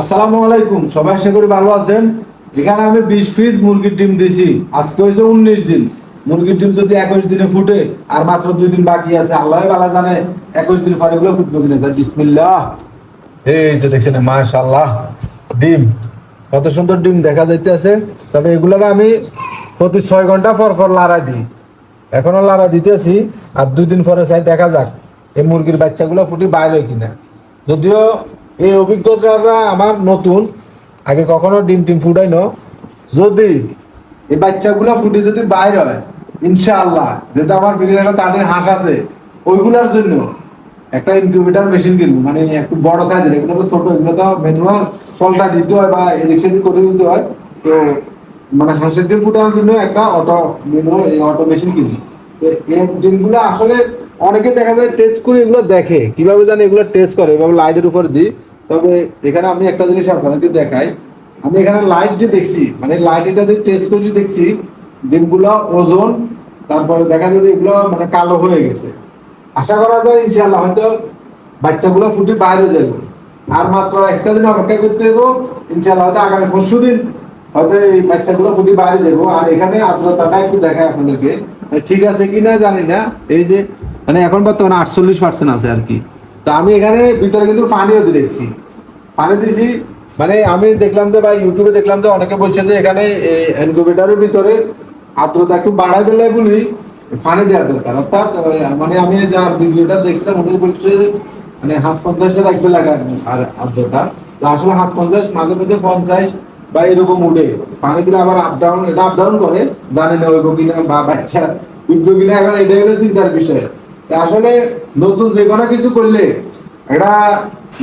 আসসালামু আলাইকুম, সবাই আশা করি ভালো আছেন। এখানে আমি বিশ পিস মুরগির ডিম দিছি। আজকে হয়েছে উনিশ দিন। মুরগির ডিম যদি একুশ দিনে ফুটে, আর মাত্র দুই দিন বাকি আছে, আল্লাহ ভালো জানে একুশ দিন পরে এগুলো ফুটবে কিনা। তা বিসমিল্লাহ। এই যে দেখছেন, মাশাআল্লাহ, ডিম। কত সুন্দর ডিম দেখা যাইতেছে। তবে এগুলোর আমি প্রতি ছয় ঘণ্টা পর পর লাড়া দিই। এখনও লাড়া দিতেছি, আর দুই দিন পরে চাই দেখা যাক, এই মুরগির বাচ্চাগুলো ফুটি বাইরে কিনা। যদিও এই অভিজ্ঞতাটা আমার নতুন। আগে কখনো ডিম টিম ফুটাই ন। যদি এই বাচ্চাগুলো ফুটে যদি বাইর হয়, ইনশাআল্লাহ, যেহেতু আমার বিক্রি একটা তাদের হাঁস আছে, ওইগুলোর জন্য একটা ইনকিউবেটর মেশিন কিনবো। মানে একটু বড় সাইজের এগুলো তো ছোট, এগুলো তো ম্যানুয়াল ফলটা দিতে হয় বা এদিক সেদিক করে দিতে হয়। তো মানে হাঁসের ডিম ফুটানোর জন্য একটা অটো ম্যানুয়াল অটো মেশিন কিনি তো এই ডিমগুলো আসলে অনেকে দেখা যায় টেস্ট করে এগুলো দেখে। কীভাবে জানে এগুলো টেস্ট করে? এভাবে লাইটের উপর দিই। তবে এখানে আমি একটা জিনিস আপনাদেরকে দেখাই। আমি এখানে লাইট যে দেখছি মানে লাইট এটা দিয়ে টেস্ট করে দেখছি, ডিমগুলো ওজন, তারপরে দেখা যায় এগুলো মানে কালো হয়ে গেছে। আশা করা যায় ইনশাআল্লাহ হয়তো বাচ্চাগুলো ফুটে বাইরে যাবে। আর মাত্র একটা দিন অপেক্ষা করতে দেবো ইনশাআল্লাহ হয়তো আগামী পরশু দিন হয়তো এই বাচ্চাগুলো ফুটে বাইরে যাব। আর এখানে আর্দ্রতাটা একটু দেখায় আপনাদেরকে। ঠিক আছে কি না জানি না। এই যে মানে এখন বর্তমানে আটচল্লিশ পার্সেন্ট আছে আর কি। তো আমি এখানে ভিতরে কিন্তু পানিও দেখছি। পানি দিছি মানে আমি দেখলাম যে ভাই ইউটিউবে দেখলাম যে অনেকে বলছে যে এখানে ইনকিউবেটরের ভিতরে আর্দ্রতা একটু বাড়াই ফেলে বলি পানি দেওয়ার দরকার। অর্থাৎ মানে আমি যা ভিডিওটা দেখছিলাম ওদের বলছে মানে হাঁস পঞ্চাশে রাখবে লাগা আর আর্দ্রতা। তো আসলে হাঁস পঞ্চাশ মাঝে মধ্যে পঞ্চাশ বা এরকম উঠে। পানি দিলে আবার আপ ডাউন এটা আপ ডাউন করে, জানি না ওইব কিনা বা বাচ্চা উঠবে কিনা, এখন এটা চিন্তার বিষয়। আসলে নতুন যে কোনো কিছু করলে এটা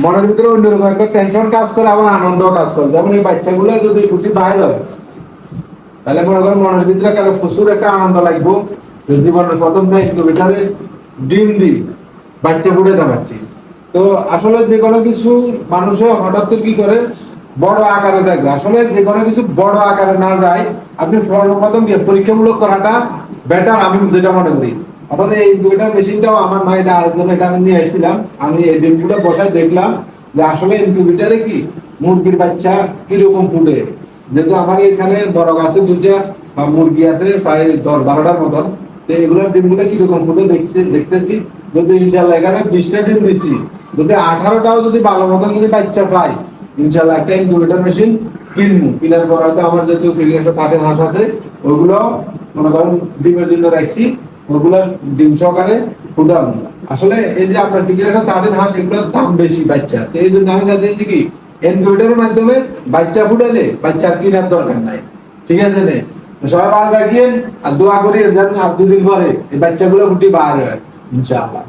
মনের ভিতরে অন্যরকম একটা টেনশন কাজ করে, আবার আনন্দ কাজ করে। যেমন এই বাচ্চাগুলো যদি ফুটি বাইর হয়, তাহলে মনে করেন মনের ভিতরে কারও প্রচুর একটা আনন্দ লাগবো। জীবনের প্রথম যাই ইনকিউবেটারে ডিম দিই, বাচ্চা ফুটে দেখাচ্ছি তো আসলে যে কোনো কিছু মানুষে হঠাৎ করে কি করে? বড় আকারে যায়। আসলে যে কোনো কিছু বড় আকারে না যায়, আপনি সর্বপ্রথম গিয়ে পরীক্ষামূলক করাটা বেটার আমি যেটা মনে করি। অর্থাৎ এই ইনকিউবেটার মেশিনটাও আমার নয় এটা আরেকজন এটা আমি নিয়ে এসেছিলাম। আমি এই ডিমগুলো বসায় দেখলাম যে আসলে ইনকিউবেটারে কি মুরগির বাচ্চা কীরকম ফুটে। যেহেতু আমার এখানে বড় গাছে দুইটা বা মুরগি আছে প্রায় দশ বারোটার মতন, তো এগুলোর ডিমগুলো কীরকম ফুটে দেখছি দেখতেছি। যদি ইনশাল্লাহ এখানে বিশটা ডিম দিছি, যদি আঠারোটাও যদি ভালো মতন যদি বাচ্চা পাই ইনশাল্লাহ একটা ইনকিউবেটর মেশিন কিনবো। কিনার পর হয়তো আমার যেহেতু ফিলিং একটা কাঠের হাঁস আছে, ওগুলো মনে করেন ডিমের জন্য রাখছি। ওগুলো ডিম সহকারে আসলে এই যে আপনার তাদের হাঁস এগুলোর দাম বেশি বাচ্চা। তো এই জন্য আমি চাইতেছি কি ইনকিউবেটরের মাধ্যমে বাচ্চা ফুটালে বাচ্চার কেনার দরকার নাই। ঠিক আছে নে? সবাই ভালো রাখিয়েন আর দোয়া করি, যেন আর দুদিন পরে এই বাচ্চাগুলো ফুটি বার হয়, ইনশাআল্লাহ।